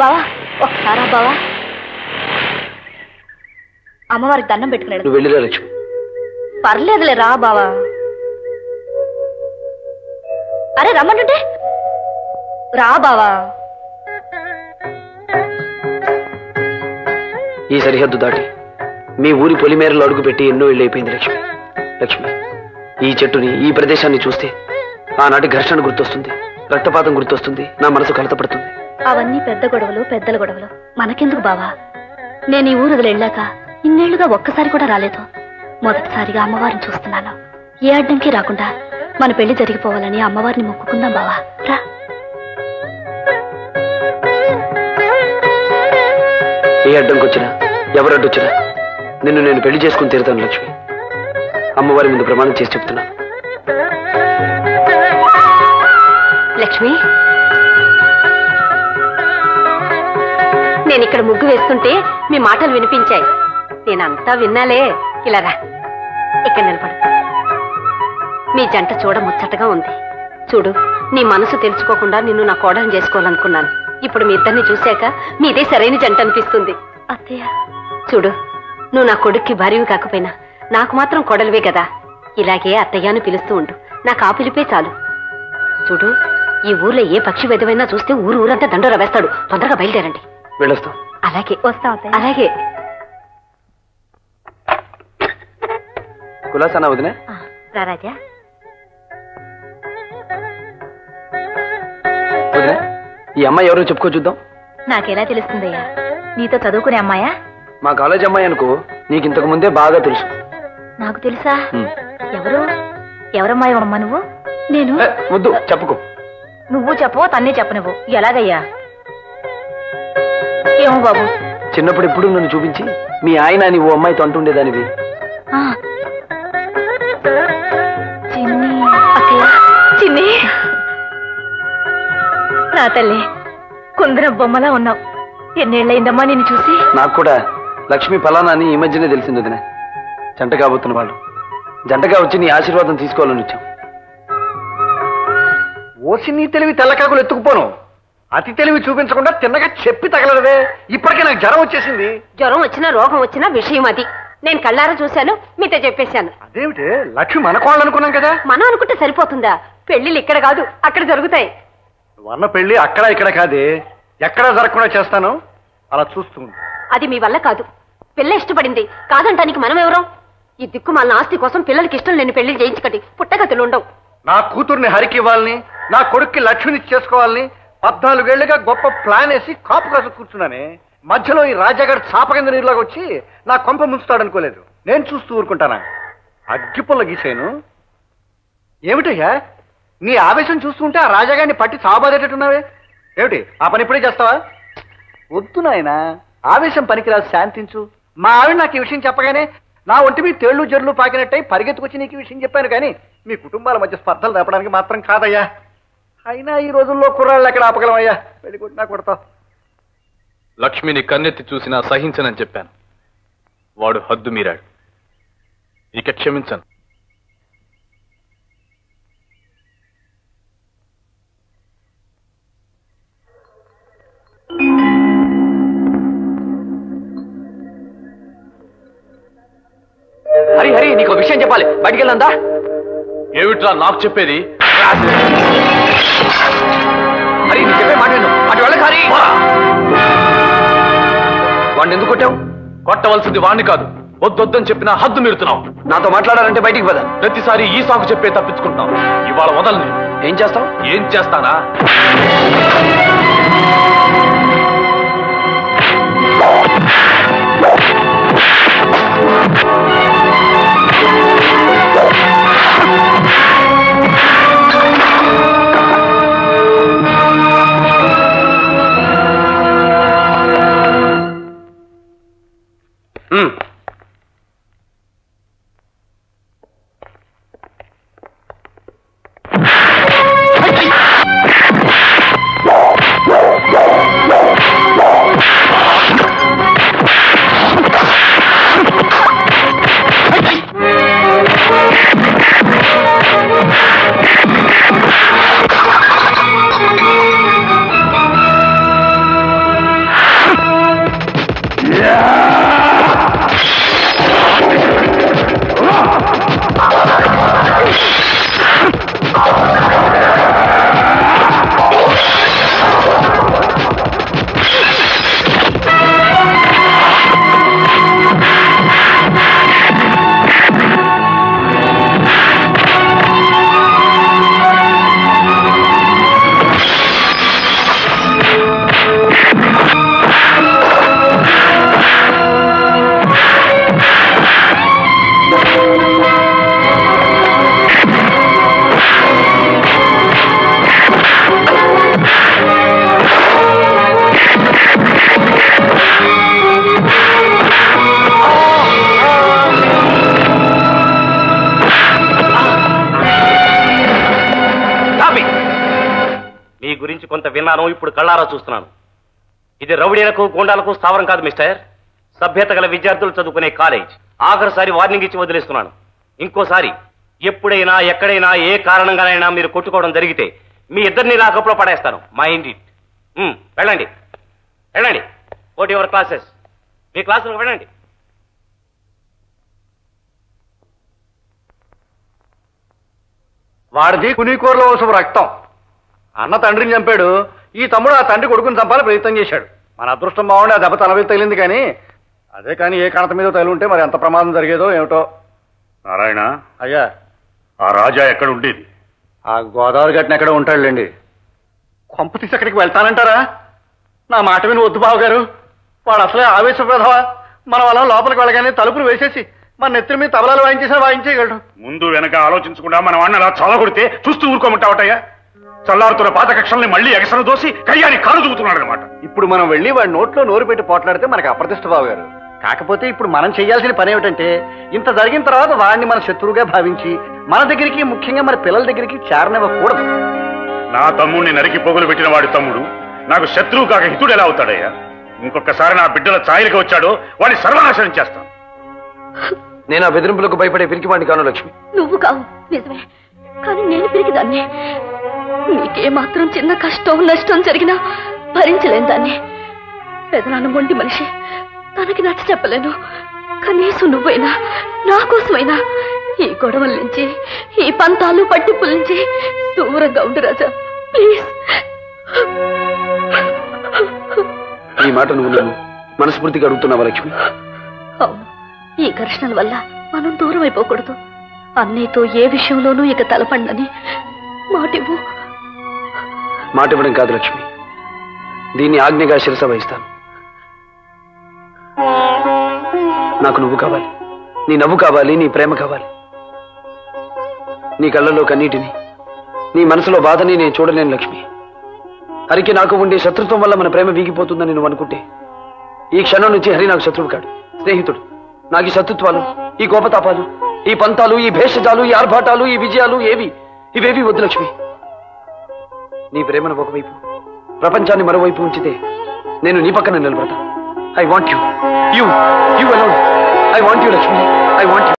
బావా ఒకసారా బావా. అమ్మవారికి దండం పెట్టుకున్నాడు నువ్వు వెళ్ళిరా లక్ష్మి. పర్లేదులే రా బావా. అరే రమ్మంటుంటే రా బావా. ఈ సరిహద్దు దాటి మీ ఊరి పొలిమేరలో అడుగుపెట్టి ఎన్నో ఇళ్ళు అయిపోయింది లక్ష్మి. లక్ష్మి ఈ చెట్టుని ఈ ప్రదేశాన్ని చూస్తే ఆనాటి ఘర్షణ గుర్తొస్తుంది రక్తపాతం గుర్తొస్తుంది నా మనసు కలతపడుతుంది. అవన్నీ పెద్ద గొడవలు పెద్దల గొడవలు. మనకెందుకు బావా? నేను ఈ ఊరు వదిలి వెళ్ళాక ఇన్నేళ్ళుగా ఒక్కసారి కూడా రాలేదు. మొదటిసారిగా అమ్మవారిని చూస్తున్నాను. ఏ అడ్డంకి రాకుండా మన పెళ్ళి జరిగిపోవాలని అమ్మవారిని మొక్కుకుందాం బావా. రా. ఏ అడ్డంకొచ్చినా ఎవరు అడ్డొచ్చినా నిన్ను నేను పెళ్ళి చేసుకుని తీరుతాను లక్ష్మి. అమ్మవారి ముందు ప్రమాణం చేసి చెప్తున్నాను లక్ష్మి నేను ఇక్కడ ముగ్గు వేస్తుంటే మీ మాటలు వినిపించాయి. నేనంతా విన్నాలే. ఇలా రా. ఇక్కడ నిలబడు. మీ జంట చూడ ముచ్చటగా ఉంది. చూడు నీ మనసు తెలుసుకోకుండా నిన్ను నా కోడలు చేసుకోవాలనుకున్నాను. ఇప్పుడు మీ ఇద్దరిని చూశాక మీదే సరైన జంట అనిపిస్తుంది. అత్తయ్య. చూడు నువ్వు నా కొడుక్కి భార్యవి కాకపోయినా నాకు మాత్రం కొడలివే కదా. ఇలాగే అత్తయ్య అని పిలుస్తూ ఉండు. నాకు ఆ పిలిపే చాలు. చూడు ఈ ఊర్లో ఏ పక్షి విధమైనా చూస్తే ఊరు ఊరంతా దండోరా వేస్తాడు. తొందరగా బయలుదేరండి. వెళ్ళొస్తాం. అలాగే. వస్తాం అత్తయ్య. అలాగే. కులాసానా వదినే? రారాజా వదినే ఈ అమ్మాయి ఎవరో చెప్పుకో చూద్దాం. నాకెలా తెలుస్తుందయ్యా? నీతో చదువుకునే అమ్మాయా? మా కాలేజ్ అమ్మాయి అనుకో నీకు ఇంతకు ముందే బాగా తెలుసు. నాకు తెలుసా. ఎవరు? ఎవరమ్మాయి అమ్మ నువ్వు? నేను? వద్దు చెప్పుకో. నువ్వు చెప్పవో తన్నే చెప్ప నువ్వు ఎలాగయ్యా? ఏమో బాబు? చిన్నప్పుడు ఎప్పుడు నన్ను చూపించి మీ ఆయన అని ఓ అమ్మాయితో అంటుండేదానివి. చిన్ని నా తల్లి కుందర బొమ్మలా ఉన్నావు. ఎన్నేళ్ళయిందమ్మా నిన్ను చూసి? నాకు కూడా లక్ష్మి ఫలానా అని ఈ మధ్యనే తెలిసింది వదినే. జంట కాబోతున్న వాళ్ళు. జంటగా వచ్చి నీ ఆశీర్వాదం తీసుకోవాలని వచ్చాం. ఓసి నీ తెలివి తెల్లకాకులు ఎత్తుకుపోను. అతి తెలివి చూపించకుండా తిన్నగా చెప్పి తగలడవే ఇప్పటికే నాకు జ్వరం వచ్చేసింది. జ్వరం వచ్చినా రోగం వచ్చినా విషయం అది. నేను కళ్ళారా చూశాను మీతో చెప్పేశాను. అదేమిటి? లక్ష్మి మనకోళ్ళు అనుకున్నాం కదా? మనం అనుకుంటే సరిపోతుందా? పెళ్ళిళ్ళు ఇక్కడ కాదు అక్కడ జరుగుతాయి. వన్న పెళ్ళి అక్కడ ఇక్కడ కాదే. ఎక్కడ జరగకుండా చేస్తాను? అలా చూస్తుంది అది మీ వల్ల కాదు. పిల్ల ఇష్టపడింది. కాదంటానికి మనం ఎవరం? ఈ దిక్కు మన ఆస్తి కోసం పిల్లలకి ఇష్టం లేని పెళ్ళి చేయించకటి పుట్టగతులు ఉండవు. నా కూతుర్ని హరికి ఇవ్వాలని నా కొడుక్కి లక్ష్మిని చేసుకోవాలని పద్నాలుగేళ్ళుగా గొప్ప ప్లాన్ వేసి కాపు కాసు కూర్చున్నానే. మధ్యలో ఈ రాజాగారి చాప కింద నీరులాగా వచ్చి నా కొంప ముంచుతాడనుకోలేదు. నేను చూస్తూ ఊరుకుంటానా? అగ్గిపుల్ల గీసాను. ఏమిటయ్యా? నీ ఆవేశం చూస్తుంటే ఆ రాజాగారిని పట్టి చావబాదేటట్టున్నావే? ఏమిటి ఆ పని ఇప్పుడే చేస్తావా? వద్దు నాయన ఆవేశం పనికిరాదు శాంతించు. మా ఆవిడ నాకు ఈ విషయం చెప్పగానే నా ఒంటి మీద తేళ్ళు జర్లు పాకినట్టయి పరిగెత్తుకొచ్చి నీకు ఈ విషయం చెప్పాను కానీ మీ కుటుంబాల మధ్య స్పర్ధలు తప్పడానికి మాత్రం కాదయ్యా. అయినా ఈ రోజుల్లో కుర్రాళ్ళు ఎక్కడ ఆపగలమయ్యా వెళ్ళి కొట్టినా కొడతావు లక్ష్మిని కన్నెత్తి చూసినా సహించనని చెప్పాను. వాడు హద్దు మీరాడు. ఇక క్షమించను. హరి హరి నీకు విషయం చెప్పాలి. బయటికి వెళ్ళందా ఏమిట్రా నాకు చెప్పేది? హరి చెప్పే మాట విను. అటు వెళ్ళక హరి వాడిని ఎందుకు కొట్టావు? కొట్టవలసింది వాణ్ణి కాదు. వద్దొద్దని చెప్పినా హద్దు మీరుతున్నావు. నాతో మాట్లాడాలంటే బయటికి పద. ప్రతిసారి ఈ సాకు చెప్పే తప్పించుకుంటున్నావు. ఇవాళ వదలని. ఏం చేస్తావు? ఏం చేస్తానా? గురించి కొంత విన్నాను ఇప్పుడు కళ్ళారా చూస్తున్నాను. ఇది రౌడీలకు గూండాలకు స్థావరం కాదు మిస్టర్. సభ్యత గల విద్యార్థులు చదువుకునే కాలేజ్. ఆఖరిసారి వార్నింగ్ ఇచ్చి వదిలేస్తున్నాను. ఇంకోసారి ఎప్పుడైనా ఎక్కడైనా ఏ కారణంగానైనా మీరు కొట్టుకోవడం జరిగితే మీ ఇద్దరిని లాకప్లో పడేస్తాను. మైండ్ ఇట్ hmm, వెళ్ళండి. వెళ్ళండి. వాట్ యువర్ క్లాసెస్ మీ క్లాసులకు వెళ్ళండి. వాడిది కునీకూరలో ఓసం రక్తం. అన్న తండ్రిని చంపాడు. ఈ తమ్ముడు ఆ తండ్రి కొడుకుని చంపాలని ప్రయత్నం చేశాడు. మన అదృష్టం బాగుండి ఆ దెబ్బ తల మీద తగిలింది కానీ అదే కానీ ఏ కణత మీద తగిలి ఉంటే మరి ఎంత ప్రమాదం జరిగేదో ఏమిటో? నారాయణ. అయ్యా. ఆ రాజా ఎక్కడ ఉండేది? ఆ గోదావరి గట్టిన ఎక్కడ ఉంటాడులేండి. కొంప తీసి అక్కడికి వెళ్తానంటారా? నా మాట విని వద్దు బాబు గారు వాడు అసలే ఆవేశప్రదవా మనం అలా లోపలికి వెళ్ళగానే తలుపులు వేసేసి మన నెత్తిన మీద తబలాలు వాయించేసినా వాయించేయగలడు. ముందు వెనక ఆలోచించకుండా మన వాడిని అలా చల్లగొడితే చూస్తూ ఊరుకోమంటావటయ్యా? చల్లారుతున్న పాత కక్షల్ని మళ్ళీ ఎగసన దోసి కయ్యాని కాలు చూపుతున్నాడు అనమాట ఇప్పుడు మనం వెళ్ళి వాడి నోట్లో నోరు పెట్టి పోట్లాడితే మనకి అప్రతిష్ట బాబు గారు కాకపోతే ఇప్పుడు మనం చేయాల్సిన పని ఏమిటంటే ఇంత జరిగిన తర్వాత వాడిని మన శత్రువుగా భావించి మన దగ్గరికి ముఖ్యంగా మన పిల్లల దగ్గరికి చేరనివ్వకూడదు. నా తమ్ముడిని నరికి పొగులు పెట్టిన వాడి తమ్ముడు నాకు శత్రువు కాక హితుడు ఎలా అవుతాడయ్యా? ఇంకొకసారి నా బిడ్డల ఛాయలకి వచ్చాడో వాడిని సర్వనాశనం చేస్తాను. నేను ఆ బెదిరింపులకు భయపడే పిరికివాడిని కాను లక్ష్మి. నువ్వు కావు నిజమే. కానీ నేను పెరిగిదాన్ని నీకే మాత్రం చిన్న కష్టం నష్టం జరిగినా భరించలేను దాన్ని. పెదనాన్న మొండి మనిషి. తనకి నచ్చ చెప్పలేను. కనీసం నువ్వైనా నా కోసమైనా ఈ గొడవల నుంచి ఈ పంతాలు పట్టింపుల నుంచి దూరంగా ఉండు రాజా. ప్లీజ్. ఈ మాట నువ్వు నన్ను మనస్ఫూర్తిగా అడుగుతున్నావా లక్ష్మి? అవును. ఈ ఘర్షణల వల్ల మనం దూరం అయిపోకూడదు అన్నయ్యతో ఏ విషయంలోనూ ఇక తలపండని మాటివ్వు. మాట ఇవ్వడం కాదు లక్ష్మి. దీన్ని ఆజ్ఞగా శిరస వహిస్తాను. నాకు నువ్వు కావాలి. నీ నవ్వు కావాలి నీ ప్రేమ కావాలి. నీ కళ్ళలో కన్నీటిని నీ మనసులో బాధని నేను చూడలేను లక్ష్మి. హరికి నాకు ఉండే శత్రుత్వం వల్ల మన ప్రేమ వీగిపోతుందని నువ్వు అనుకుంటే ఈ క్షణం నుంచి హరి నాకు శత్రువు కాడు స్నేహితుడు. నాకు ఈ శత్రుత్వాలు ఈ కోపతాపాలు ఈ పంతాలు ఈ భేషజాలు ఈ ఆర్భాటాలు ఈ విజయాలు ఏవి? ఇవేవి వద్దు లక్ష్మి. నీ ప్రేమను ఒకవైపు ప్రపంచాన్ని మరోవైపు ఉంచితే నేను నీ పక్కన నిలబడతాను I want you you you alone I want you Lakshmi I want